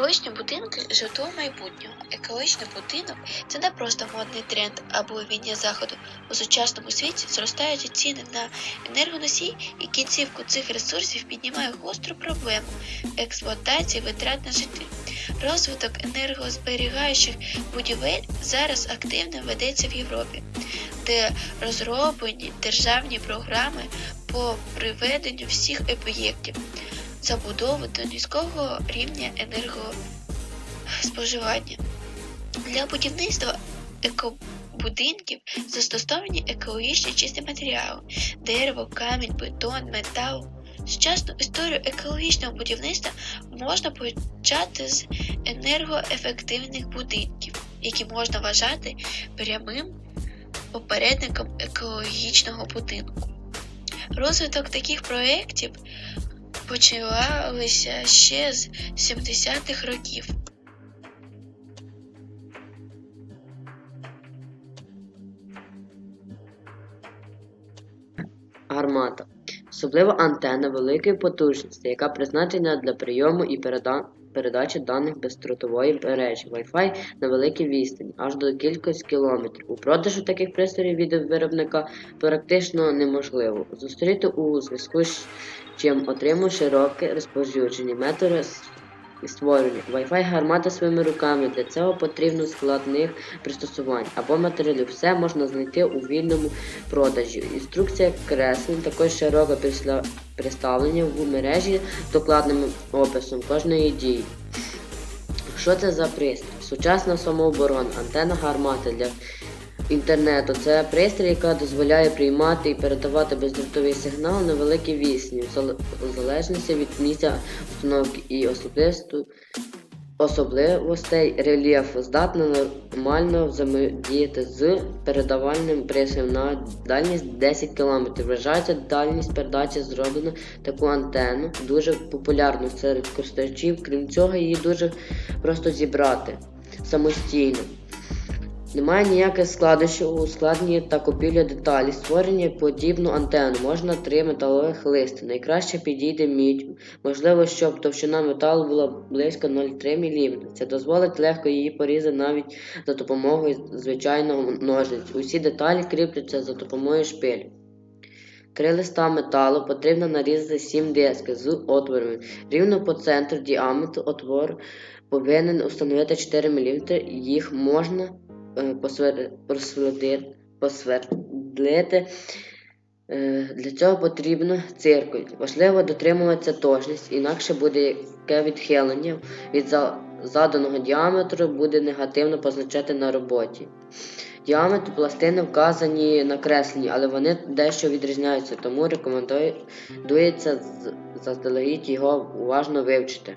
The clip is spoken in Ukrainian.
Екологічні будинки житло майбутнього. Екологічний будинок це не просто модний тренд або війня заходу. У сучасному світі зростають ціни на енергоносії і кінцівку цих ресурсів піднімає гостру проблему експлуатації витрат на житлі. Розвиток енергозберігаючих будівель зараз активно ведеться в Європі, де розроблені державні програми по приведенню всіх об'єктів забудови до низького рівня енергоспоживання. Для будівництва екобудинків застосовані екологічні чисті матеріали дерево, камінь, бетон, метал. Сучасну історію екологічного будівництва можна почати з енергоефективних будинків, які можна вважати прямим попередником екологічного будинку. Розвиток таких проєктів почалися ще з 70-х років. Гармата. Особлива антенна великої потужності, яка призначена для прийому і переда- передачі даних бездротової мережі Wi-Fi на великій відстані, аж до кількох кілометрів. У продажу таких пристроїв від виробника практично неможливо. Зустріти у зв'язку з чим отримує широке розповсюдження методи с- створення Wi-Fi гармата своїми руками. Для цього потрібно складних пристосувань або матеріалів. Все можна знайти у вільному продажі. Інструкція креслень також широко представлення в мережі з докладним описом кожної дії. Що це за пристрій? Сучасна самооборона, антенна гармати для інтернету. Це пристрій, яка дозволяє приймати і передавати бездротовий сигнал на великій відстані, в залежності від місця установки і особливостей рельєфу, здатна нормально взаємодіяти з передавальним пристроєм на дальність 10 км. Вважається дальність передачі зроблено таку антенну, дуже популярну серед користувачів. Крім цього, її дуже просто зібрати самостійно. Немає ніяких складнощів у ускладненні та купівлі деталі. Створення подібну антенну можна три металових листи. Найкраще підійде мідь. Можливо, щоб товщина металу була близько 0,3 мм. Це дозволить легко її порізати навіть за допомогою звичайного ножниць. Усі деталі кріпляться за допомогою шпилів. Три листа металу потрібно нарізати 7 дисків з отворами. Рівно по центру діаметру отвор повинен установити 4 мм. Їх можна е, посвердлити. Е, Для цього потрібно циркуль. Важливо дотримуватися точність, інакше буде яке відхилення від заданого діаметру буде негативно позначати на роботі. Діаметр пластини вказані на кресленні, але вони дещо відрізняються, тому рекомендується заздалегідь його уважно вивчити.